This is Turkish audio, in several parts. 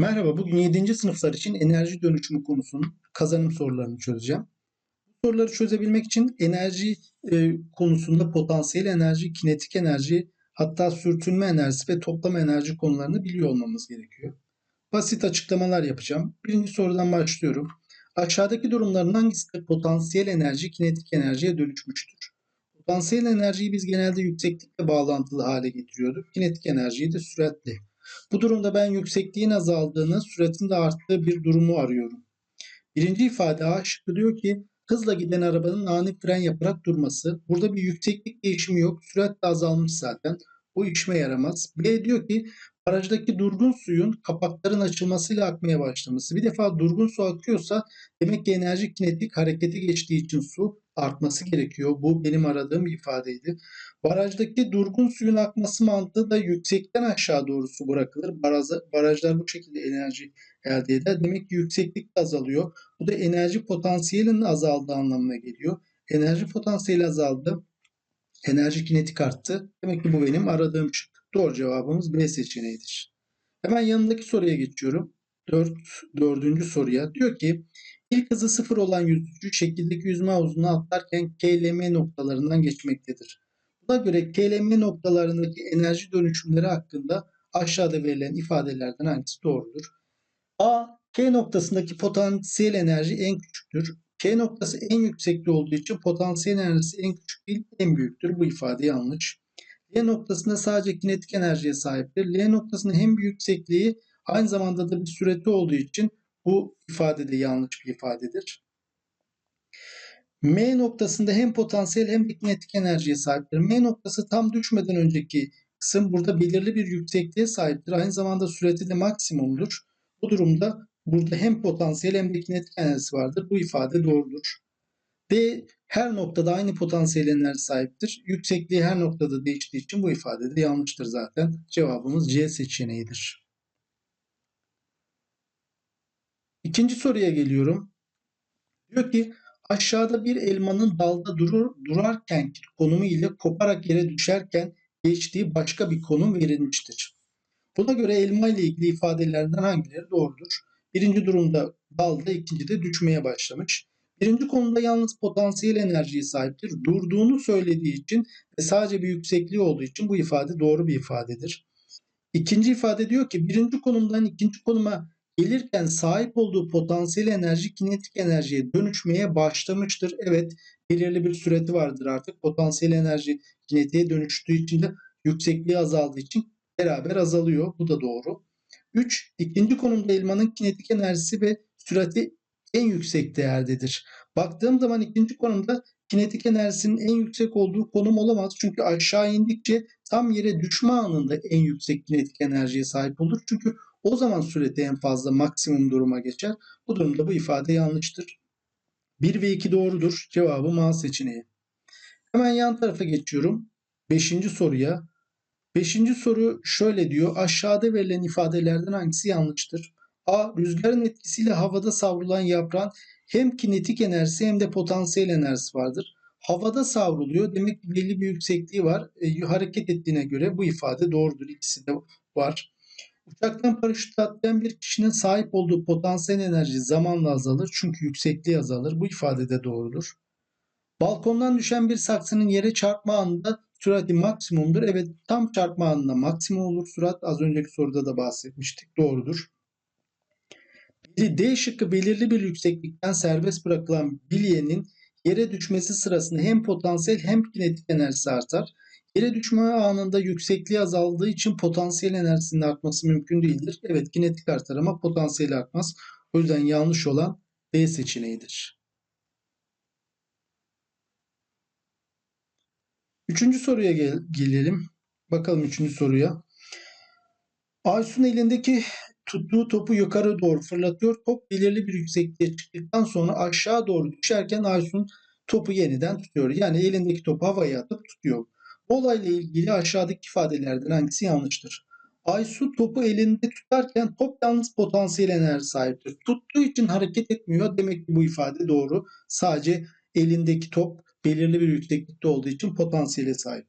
Merhaba, bugün 7. sınıflar için enerji dönüşümü konusunun kazanım sorularını çözeceğim. Bu soruları çözebilmek için enerji e, konusunda potansiyel enerji, kinetik enerji, hatta sürtünme enerjisi ve toplam enerji konularını biliyor olmamız gerekiyor. Basit açıklamalar yapacağım. Birinci sorudan başlıyorum. Aşağıdaki durumların hangisinde potansiyel enerji kinetik enerjiye dönüşmüştür? Potansiyel enerjiyi biz genelde yükseklikle bağlantılı hale getiriyorduk. Kinetik enerjiyi de süratle. Bu durumda ben yüksekliğin azaldığını, süratin de arttığı bir durumu arıyorum. Birinci ifade A şıkkı diyor ki hızla giden arabanın ani fren yaparak durması. Burada bir yükseklik değişimi yok. Sürat de azalmış zaten. Bu işime yaramaz. B diyor ki barajdaki durgun suyun kapakların açılmasıyla akmaya başlaması. Bir defa durgun su akıyorsa demek ki enerji kinetik harekete geçtiği için su artması gerekiyor. Bu benim aradığım ifadeydi. Barajdaki durgun suyun akması mantığı da yüksekten aşağı doğru su bırakılır. Barajlar, barajlar bu şekilde enerji elde eder. Demek ki yükseklik de azalıyor. Bu da enerji potansiyelinin azaldığı anlamına geliyor. Enerji potansiyeli azaldı. Enerji kinetik arttı. Demek ki bu benim aradığım şık. Doğru cevabımız B seçeneğidir. Hemen yanındaki soruya geçiyorum. 4, dördüncü soruya. Diyor ki ilk hızı sıfır olan yüzücü şekildeki yüzme havuzuna atlarken K ile M noktalarından geçmektedir. Buna göre K ile M noktalarındaki enerji dönüşümleri hakkında aşağıda verilen ifadelerden hangisi doğrudur? A. K noktasındaki potansiyel enerji en küçüktür. K noktası en yüksekte olduğu için potansiyel enerjisi en küçük değil en büyüktür. Bu ifade yanlış. L noktasında sadece kinetik enerjiye sahiptir. L noktasında hem bir yüksekliği aynı zamanda da bir süreti olduğu için bu ifade de yanlış bir ifadedir. M noktasında hem potansiyel hem de kinetik enerjiye sahiptir. M noktası tam düşmeden önceki kısım burada belirli bir yüksekliğe sahiptir. Aynı zamanda süreti de maksimumdur. Bu durumda burada hem potansiyel hem de kinetik enerjisi vardır. Bu ifade doğrudur. D her noktada aynı potansiyel enerji sahiptir. Yüksekliği her noktada değiştiği için bu ifade de yanlıştır zaten. Cevabımız C seçeneğidir. İkinci soruya geliyorum. Diyor ki aşağıda bir elmanın dalda durur, durarken konumu ile koparak yere düşerken geçtiği başka bir konum verilmiştir. Buna göre elma ile ilgili ifadelerden hangileri doğrudur? Birinci durumda dalda, ikincide düşmeye başlamış. Birinci konuda yalnız potansiyel enerjiye sahiptir. Durduğunu söylediği için ve sadece bir yüksekliği olduğu için bu ifade doğru bir ifadedir. İkinci ifade diyor ki birinci konumdan ikinci konuma gelirken sahip olduğu potansiyel enerji kinetik enerjiye dönüşmeye başlamıştır. Evet belirli bir süreti vardır artık. Potansiyel enerji kinetiğe dönüştüğü için de yüksekliği azaldığı için beraber azalıyor. Bu da doğru. 3. İkinci konumda elmanın kinetik enerjisi ve sürati en yüksek değerdedir. Baktığım zaman ikinci konumda kinetik enerjisinin en yüksek olduğu konum olamaz. Çünkü aşağı indikçe tam yere düşme anında en yüksek kinetik enerjiye sahip olur. Çünkü o zaman süreti en fazla maksimum duruma geçer. Bu durumda bu ifade yanlıştır. 1 ve 2 doğrudur. Cevabı A seçeneği. Hemen yan tarafa geçiyorum. 5. soruya. 5. soru şöyle diyor. Aşağıda verilen ifadelerden hangisi yanlıştır? A. Rüzgarın etkisiyle havada savrulan yaprağın hem kinetik enerjisi hem de potansiyel enerjisi vardır. Havada savruluyor. Demek ki belli bir yüksekliği var. E, hareket ettiğine göre bu ifade doğrudur. İkisi de var. Uçaktan paraşütle atlayan bir kişinin sahip olduğu potansiyel enerji zamanla azalır çünkü yüksekliği azalır. Bu ifade de doğrudur. Balkondan düşen bir saksının yere çarpma anında sürati maksimumdur. Evet tam çarpma anında maksimum olur sürat. Az önceki soruda da bahsetmiştik. Doğrudur. D şıkkı belirli bir yükseklikten serbest bırakılan bilyenin yere düşmesi sırasında hem potansiyel hem kinetik enerjisi artar. Yere düşme anında yüksekliği azaldığı için potansiyel enerjisinin artması mümkün değildir. Evet kinetik artar ama potansiyeli artmaz. O yüzden yanlış olan B seçeneğidir. Üçüncü soruya gel gelelim. Bakalım üçüncü soruya. Aysun elindeki tuttuğu topu yukarı doğru fırlatıyor. Top belirli bir yüksekliğe çıktıktan sonra aşağı doğru düşerken Aysun topu yeniden tutuyor. Yani elindeki topu havaya atıp tutuyor. Bu olayla ilgili aşağıdaki ifadelerden hangisi yanlıştır? Aysu topu elinde tutarken top yalnız potansiyel enerji sahiptir. Tuttuğu için hareket etmiyor. Demek ki bu ifade doğru. Sadece elindeki top belirli bir yükseklikte olduğu için potansiyele sahip.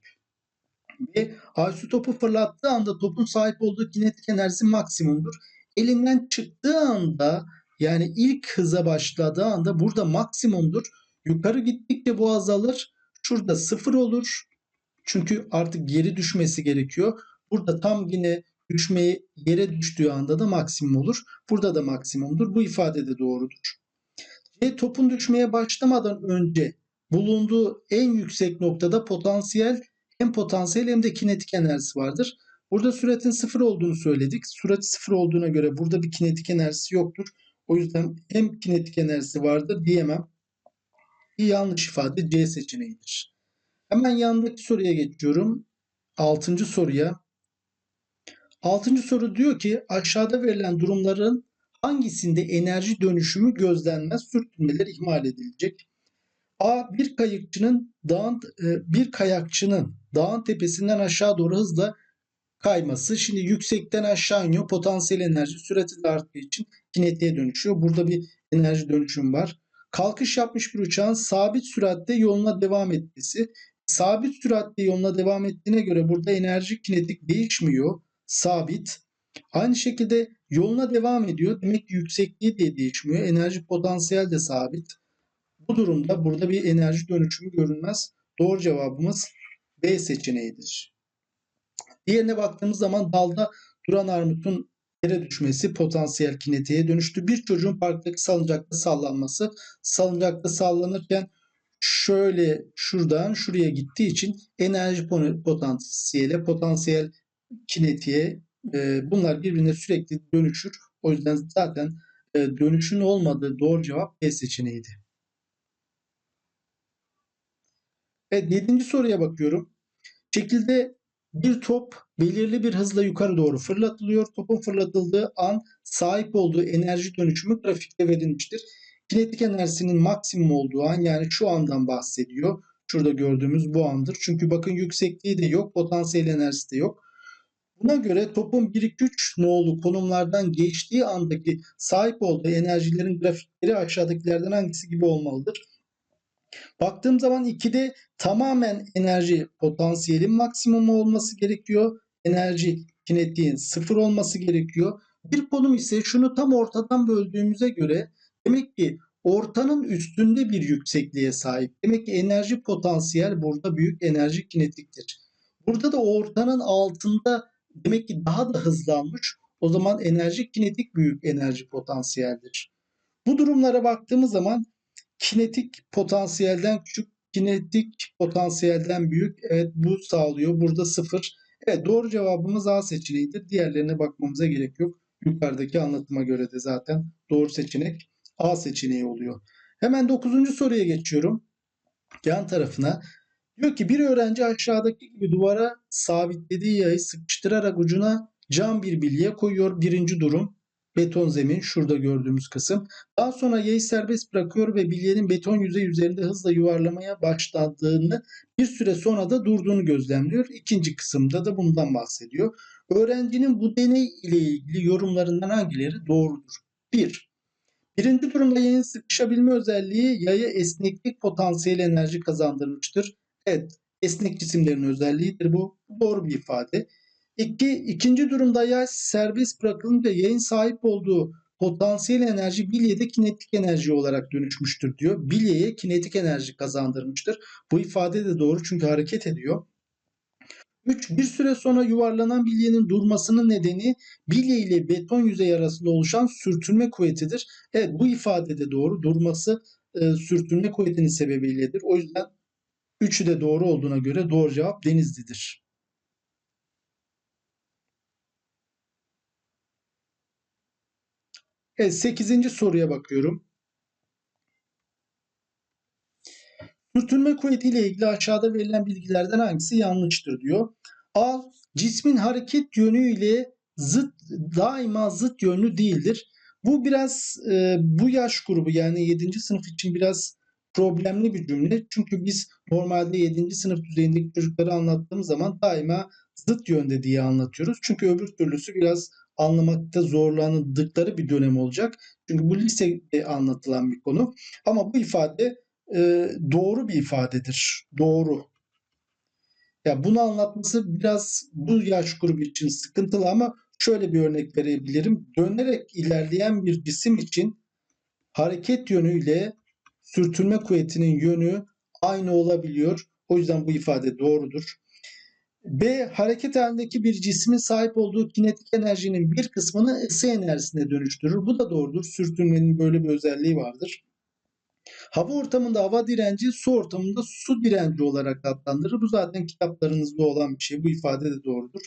Ve Aysu topu fırlattığı anda topun sahip olduğu kinetik enerjisi maksimumdur. elinden çıktığı anda yani ilk hıza başladığı anda burada maksimumdur. Yukarı gittikçe bu azalır. Şurada sıfır olur. Çünkü artık geri düşmesi gerekiyor. Burada tam yine düşmeyi yere düştüğü anda da maksimum olur. Burada da maksimumdur. Bu ifade de doğrudur. C topun düşmeye başlamadan önce bulunduğu en yüksek noktada potansiyel hem potansiyel hem de kinetik enerjisi vardır. Burada süratin sıfır olduğunu söyledik. Sürat sıfır olduğuna göre burada bir kinetik enerjisi yoktur. O yüzden hem kinetik enerjisi vardır diyemem. Bir yanlış ifade C seçeneğidir. Hemen yanındaki soruya geçiyorum. Altıncı soruya. Altıncı soru diyor ki aşağıda verilen durumların hangisinde enerji dönüşümü gözlenmez, sürtünmeler ihmal edilecek? A. Bir kayıkçının dağın, e, bir kayakçının dağın tepesinden aşağı doğru hızla kayması. Şimdi yüksekten aşağı iniyor. Potansiyel enerji sürati de arttığı için kinetiğe dönüşüyor. Burada bir enerji dönüşüm var. Kalkış yapmış bir uçağın sabit süratte yoluna devam etmesi. Sabit süratte yoluna devam ettiğine göre burada enerji kinetik değişmiyor. Sabit. Aynı şekilde yoluna devam ediyor. Demek ki yüksekliği de değişmiyor. Enerji potansiyel de sabit. Bu durumda burada bir enerji dönüşümü görünmez. Doğru cevabımız B seçeneğidir. Diğerine baktığımız zaman dalda duran armutun yere düşmesi potansiyel kinetiğe dönüştü. Bir çocuğun parktaki salıncakta sallanması. Salıncakta sallanırken şöyle şuradan şuraya gittiği için enerji potansiyele, potansiyel kinetiğe e, bunlar birbirine sürekli dönüşür. O yüzden zaten e, dönüşün olmadığı doğru cevap B seçeneğiydi. Evet, yedinci soruya bakıyorum. Şekilde bir top belirli bir hızla yukarı doğru fırlatılıyor. Topun fırlatıldığı an sahip olduğu enerji dönüşümü grafikte verilmiştir. Kinetik enerjisinin maksimum olduğu an yani şu andan bahsediyor. Şurada gördüğümüz bu andır. Çünkü bakın yüksekliği de yok, potansiyel enerjisi de yok. Buna göre topun 1-2-3 nolu konumlardan geçtiği andaki sahip olduğu enerjilerin grafikleri aşağıdakilerden hangisi gibi olmalıdır? Baktığım zaman 2'de tamamen enerji potansiyelin maksimumu olması gerekiyor. Enerji kinetiğin sıfır olması gerekiyor. Bir konum ise şunu tam ortadan böldüğümüze göre demek ki ortanın üstünde bir yüksekliğe sahip. Demek ki enerji potansiyel burada büyük enerji kinetiktir. Burada da ortanın altında demek ki daha da hızlanmış. O zaman enerji kinetik büyük enerji potansiyeldir. Bu durumlara baktığımız zaman kinetik potansiyelden küçük, kinetik potansiyelden büyük. Evet bu sağlıyor. Burada sıfır. Evet doğru cevabımız A seçeneğidir. Diğerlerine bakmamıza gerek yok. Yukarıdaki anlatıma göre de zaten doğru seçenek A seçeneği oluyor. Hemen 9. soruya geçiyorum. Yan tarafına. Diyor ki bir öğrenci aşağıdaki gibi duvara sabitlediği yayı sıkıştırarak ucuna cam bir bilye koyuyor. Birinci durum beton zemin şurada gördüğümüz kısım. Daha sonra yayı serbest bırakıyor ve bilyenin beton yüzey üzerinde hızla yuvarlamaya başladığını bir süre sonra da durduğunu gözlemliyor. İkinci kısımda da bundan bahsediyor. Öğrencinin bu deney ile ilgili yorumlarından hangileri doğrudur? 1. Birinci durumda yayın sıkışabilme özelliği yaya esneklik potansiyeli enerji kazandırmıştır. Evet, esnek cisimlerin özelliğidir bu. Doğru bir ifade. İki, ikinci durumda yay serbest bırakılınca yayın sahip olduğu potansiyel enerji bilyede kinetik enerji olarak dönüşmüştür diyor. Bilyeye kinetik enerji kazandırmıştır. Bu ifade de doğru çünkü hareket ediyor. 3. Bir süre sonra yuvarlanan bilyenin durmasının nedeni bilye ile beton yüzey arasında oluşan sürtünme kuvvetidir. Evet bu ifade de doğru. Durması e, sürtünme kuvvetinin sebebiyledir. O yüzden üçü de doğru olduğuna göre doğru cevap Denizli'dir. Evet 8. soruya bakıyorum. Sürtünme kuvveti ile ilgili aşağıda verilen bilgilerden hangisi yanlıştır diyor. A. Cismin hareket yönü ile zıt daima zıt yönlü değildir. Bu biraz e, bu yaş grubu yani 7. sınıf için biraz problemli bir cümle. Çünkü biz normalde 7. sınıf düzeyindeki çocukları anlattığımız zaman daima zıt yönde diye anlatıyoruz. Çünkü öbür türlüsü biraz anlamakta zorlandıkları bir dönem olacak. Çünkü bu lisede anlatılan bir konu. Ama bu ifade e, doğru bir ifadedir. Doğru. Ya bunu anlatması biraz bu yaş grubu için sıkıntılı ama şöyle bir örnek verebilirim. Dönerek ilerleyen bir cisim için hareket yönüyle sürtünme kuvvetinin yönü aynı olabiliyor. O yüzden bu ifade doğrudur. B. Hareket halindeki bir cismin sahip olduğu kinetik enerjinin bir kısmını ısı enerjisine dönüştürür. Bu da doğrudur. Sürtünmenin böyle bir özelliği vardır. Hava ortamında hava direnci, su ortamında su direnci olarak adlandırılır. Bu zaten kitaplarınızda olan bir şey. Bu ifade de doğrudur.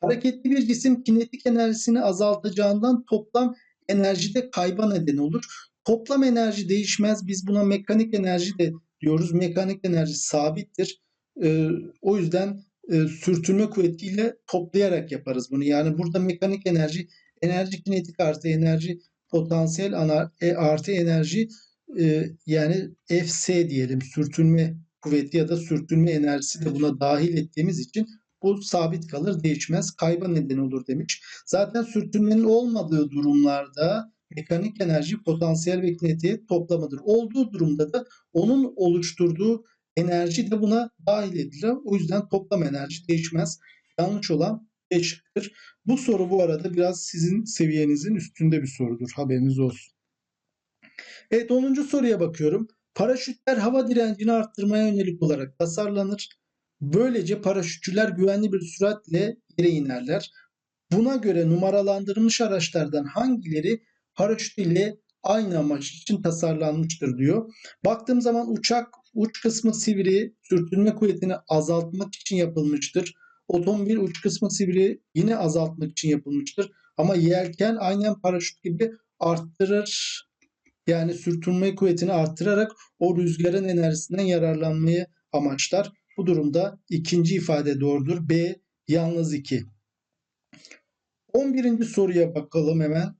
Hareketli bir cisim kinetik enerjisini azaltacağından toplam enerjide kayba neden olur. Toplam enerji değişmez. Biz buna mekanik enerji de diyoruz. Mekanik enerji sabittir. Ee, o yüzden e, sürtünme kuvvetiyle toplayarak yaparız bunu. Yani burada mekanik enerji, enerji kinetik artı enerji potansiyel ana, e, artı enerji e, yani Fs diyelim sürtünme kuvveti ya da sürtünme enerjisi de buna dahil ettiğimiz için bu sabit kalır değişmez kayba neden olur demiş. Zaten sürtünmenin olmadığı durumlarda mekanik enerji potansiyel ve kinetiğe toplamıdır. Olduğu durumda da onun oluşturduğu enerji de buna dahil edilir. O yüzden toplam enerji değişmez. Yanlış olan 5 şıkkır. Bu soru bu arada biraz sizin seviyenizin üstünde bir sorudur. Haberiniz olsun. Evet 10. soruya bakıyorum. Paraşütler hava direncini arttırmaya yönelik olarak tasarlanır. Böylece paraşütçüler güvenli bir süratle yere inerler. Buna göre numaralandırılmış araçlardan hangileri paraşüt ile aynı amaç için tasarlanmıştır diyor. Baktığım zaman uçak uç kısmı sivri, sürtünme kuvvetini azaltmak için yapılmıştır. Otomobil uç kısmı sivri yine azaltmak için yapılmıştır. Ama yelken aynen paraşüt gibi arttırır. Yani sürtünme kuvvetini arttırarak o rüzgarın enerjisinden yararlanmayı amaçlar. Bu durumda ikinci ifade doğrudur. B yalnız 2. 11. soruya bakalım hemen.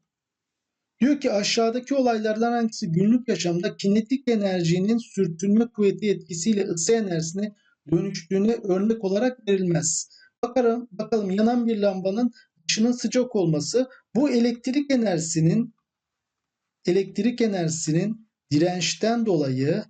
Diyor ki aşağıdaki olaylardan hangisi günlük yaşamda kinetik enerjinin sürtünme kuvveti etkisiyle ısı enerjisine dönüştüğüne örnek olarak verilmez. Bakalım, bakalım yanan bir lambanın dışının sıcak olması bu elektrik enerjisinin elektrik enerjisinin dirençten dolayı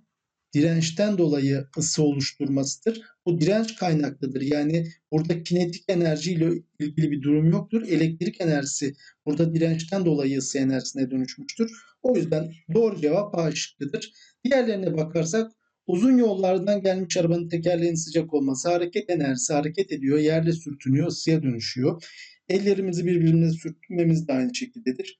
dirençten dolayı ısı oluşturmasıdır. Bu direnç kaynaklıdır. Yani burada kinetik enerji ile ilgili bir durum yoktur. Elektrik enerjisi burada dirençten dolayı ısı enerjisine dönüşmüştür. O yüzden doğru cevap A şıkkıdır. Diğerlerine bakarsak uzun yollardan gelmiş arabanın tekerleğinin sıcak olması hareket enerjisi hareket ediyor, yerde sürtünüyor, ısıya dönüşüyor. Ellerimizi birbirine sürtmemiz de aynı şekildedir.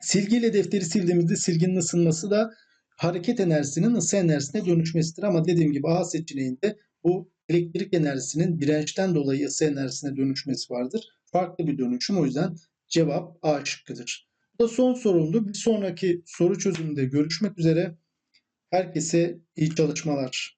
Silgiyle defteri sildiğimizde silginin ısınması da hareket enerjisinin ısı enerjisine dönüşmesidir. Ama dediğim gibi A seçeneğinde bu elektrik enerjisinin dirençten dolayı ısı enerjisine dönüşmesi vardır. Farklı bir dönüşüm o yüzden cevap A şıkkıdır. Bu da son sorumdu. Bir sonraki soru çözümünde görüşmek üzere. Herkese iyi çalışmalar.